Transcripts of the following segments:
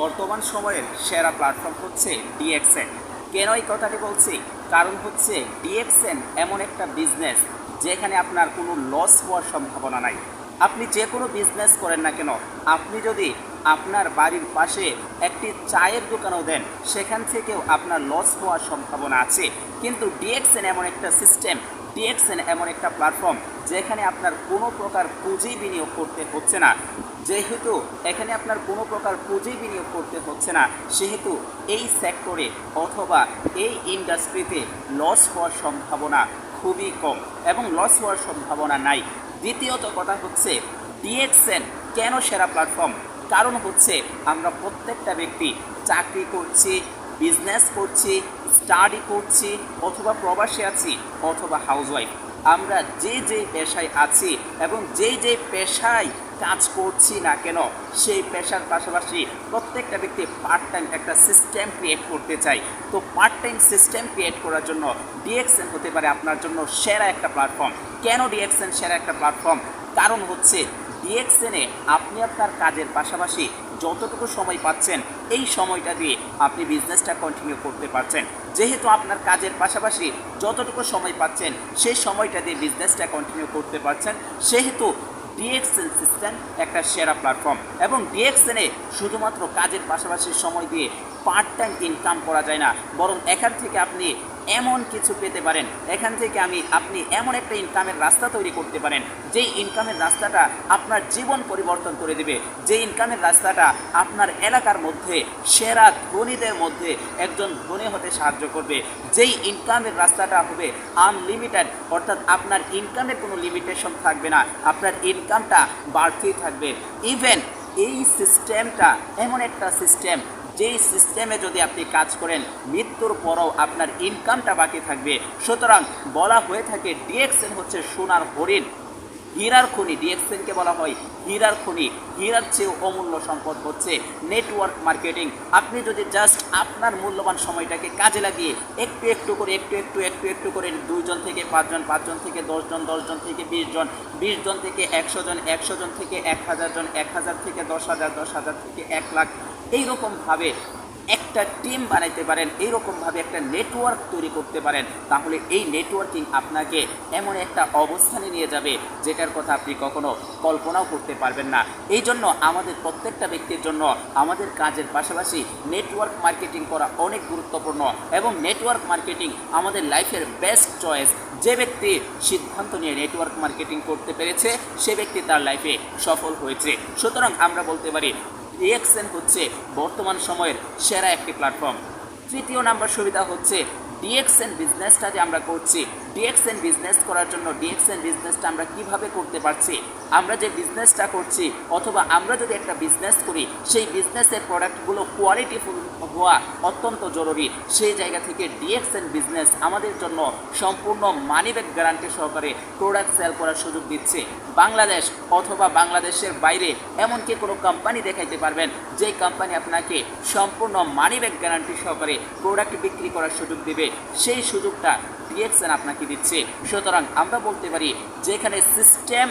বর্তমান সময়ের সেরা প্ল্যাটফর্ম হচ্ছে ডিএক্সএন কেন এই কথাটি বলছি? কারণ হচ্ছে ডিএক্সএন এমন একটা বিজনেস যেখানে আপনার কোনো লস হওয়ার সম্ভাবনা নাই। আপনি যে কোনো বিজনেস করেন না কেন, আপনি যদি আপনার বাড়ির পাশে একটি চায়ের দোকানও দেন, সেখান থেকেও আপনার লস হওয়ার সম্ভাবনা আছে। কিন্তু ডিএক্সএন এমন একটা সিস্টেম ডিএক্সএন এমন একটা প্ল্যাটফর্ম যেখানে আপনার কোনো প্রকার পুঁজি বিনিয়োগ করতে হচ্ছে না। যেহেতু এখানে আপনার কোনো প্রকার পুঁজি বিনিয়োগ করতে হচ্ছে না, সেহেতু এই সেক্টরে অথবা এই ইন্ডাস্ট্রিতে লস হওয়ার সম্ভাবনা খুবই কম এবং লস হওয়ার সম্ভাবনা নাই। দ্বিতীয়ত কথা হচ্ছে ডিএক্সএন কেন সেরা প্ল্যাটফর্ম কারণ হচ্ছে আমরা প্রত্যেকটা ব্যক্তি চাকরি করছি বিজনেস করছি স্টাডি করছি, অথবা প্রবাসী আছি, অথবা হাউসওয়াইফ আমরা যে যে পেশায় আছি এবং যেই যে পেশায় কাজ করছি না কেন, সেই পেশার পাশাপাশি প্রত্যেকটা ব্যক্তি পার্ট টাইম একটা সিস্টেম ক্রিয়েট করতে চাই তো পার্ট টাইম সিস্টেম ক্রিয়েট করার জন্য ডিএক্সএন হতে পারে আপনার জন্য সেরা একটা প্ল্যাটফর্ম কেন ডিএক্সএন সেরা একটা প্ল্যাটফর্ম কারণ হচ্ছে ডিএক্সএনে আপনি আপনার কাজের পাশাপাশি যতটুকু সময় পাচ্ছেন, এই সময়টা দিয়ে আপনি বিজনেসটা কন্টিনিউ করতে পারছেন। যেহেতু আপনার কাজের পাশাপাশি যতটুকু সময় পাচ্ছেন, সেই সময়টা দিয়ে বিজনেসটা কন্টিনিউ করতে পারছেন। সেহেতু ডিএক্সএন সিস্টেম একটা সেরা প্ল্যাটফর্ম এবং ডিএক্সএনে শুধুমাত্র কাজের পাশাপাশি সময় দিয়ে পার্ট টাইম ইনকাম করা যায় না, বরং এখান থেকে আপনি এমন কিছু পেতে পারেন। এখান থেকে আমি, আপনি এমন একটা ইনকামের রাস্তা তৈরি করতে পারেন, যেই ইনকামের রাস্তাটা আপনার জীবন পরিবর্তন করে দেবে। যে ইনকামের রাস্তাটা আপনার এলাকার মধ্যে, সেরা ধনীদের মধ্যে একজন ধনী হতে সাহায্য করবে। যেই ইনকামের রাস্তাটা হবে আনলিমিটেড অর্থাৎ আপনার ইনকামের কোনো লিমিটেশন থাকবে না, আপনার ইনকামটা বাড়তেই থাকবে। ইভেন এই সিস্টেমটা এমন একটা সিস্টেম যেই সিস্টেমে যদি আপনি কাজ করেন, মৃত্যুর পরও আপনার ইনকামটা বাকি থাকবে। সুতরাং বলা হয়ে থাকে ডিএক্সএন হচ্ছে সোনার হরিণ। হীরার খনি ডিএক্সএনকে বলা হয় হীরার খনি। হীরার চেয়েও অমূল্য সম্পদ হচ্ছে নেটওয়ার্ক মার্কেটিং আপনি যদি জাস্ট আপনার মূল্যবান সময়টাকে কাজে লাগিয়ে একটু একটু করে, একটু একটু একটু একটু করে দুইজন থেকে পাঁচজন পাঁচজন থেকে দশজন দশজন থেকে বিশ জন বিশ জন থেকে একশো জন একশো জন থেকে এক হাজার জন, এক হাজার থেকে দশ হাজার দশ হাজার থেকে এক লাখ এইরকমভাবে একটা টিম বানাইতে পারেন এইরকমভাবে একটা নেটওয়ার্ক তৈরি করতে পারেন, তাহলে এই নেটওয়ার্কিং আপনাকে এমন একটা অবস্থানে নিয়ে যাবে, যেটার কথা আপনি কখনো কল্পনাও করতে পারবেন না। এই জন্য আমাদের প্রত্যেকটা ব্যক্তির জন্য আমাদের কাজের পাশাপাশি নেটওয়ার্ক মার্কেটিং করা অনেক গুরুত্বপূর্ণ এবং নেটওয়ার্ক মার্কেটিং আমাদের লাইফের বেস্ট চয়েস যে ব্যক্তি সিদ্ধান্ত নিয়ে নেটওয়ার্ক মার্কেটিং করতে পেরেছে, সে ব্যক্তি তার লাইফে সফল হয়েছে। সুতরাং আমরা বলতে পারি ডিএক্সএন হচ্ছে বর্তমান সময়ের সেরা একটি প্ল্যাটফর্ম তৃতীয় নাম্বার সুবিধা হচ্ছে ডিএক্সএন বিজনেসটা যে আমরা করছি। ডিএক্সএন বিজনেস করার জন্য ডিএক্সএন বিজনেসটা আমরা কীভাবে করতে পারছি? আমরা যে বিজনেসটা করছি, অথবা আমরা যদি একটা বিজনেস করি, সেই বিজনেসের প্রোডাক্টগুলো কোয়ালিটিফুল হওয়া অত্যন্ত জরুরি। সেই জায়গা থেকে ডিএক্সএন বিজনেস আমাদের জন্য সম্পূর্ণ মানি ব্যাক গ্যারান্টি সহকারে প্রোডাক্ট সেল করার সুযোগ দিচ্ছে। বাংলাদেশ অথবা বাংলাদেশের বাইরে এমনকি কোনো কোম্পানি দেখাইতে পারবেন, যেই কোম্পানি আপনাকে সম্পূর্ণ মানি ব্যাক গ্যারান্টি সহকারে প্রোডাক্ট বিক্রি করার সুযোগ দেবে। সেই সুযোগটা ডিএক্সএন আপনাকে দিচ্ছে। সুতরাং আমরা বলতে পারি, যেখানে সিস্টেম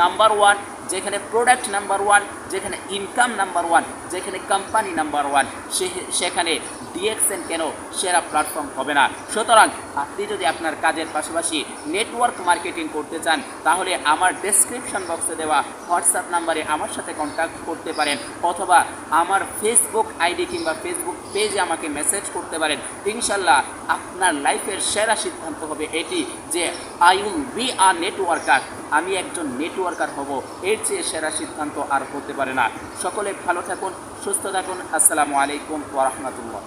নাম্বার ওয়ান যেখানে প্রোডাক্ট নাম্বার ওয়ান যেখানে ইনকাম নাম্বার ওয়ান যেখানে কোম্পানি নাম্বার ওয়ান সেখানে ডিএক্সএন কেন সেরা প্ল্যাটফর্ম হবে না? সুতরাং আপনি যদি আপনার কাজের পাশাপাশি নেটওয়ার্ক মার্কেটিং করতে চান, তাহলে আমার ডেসক্রিপশন বক্সে দেওয়া হোয়াটসঅ্যাপ নাম্বারে আমার সাথে কন্ট্যাক্ট করতে পারেন, অথবা আমার ফেসবুক আইডি কিংবা ফেসবুক পেজে আমাকে মেসেজ করতে পারেন। ইনশাল্লাহ আপনার লাইফের সেরা সিদ্ধান্ত হবে এটি যে I will be a networker আমি একজন নেটওয়ার্কার হব। এর চেয়ে সেরা সিদ্ধান্ত আর হতে পারে না। সকলে ভালো থাকুন সুস্থ থাকুন। আসসালামু আলাইকুম ওরহমতুল্লাহ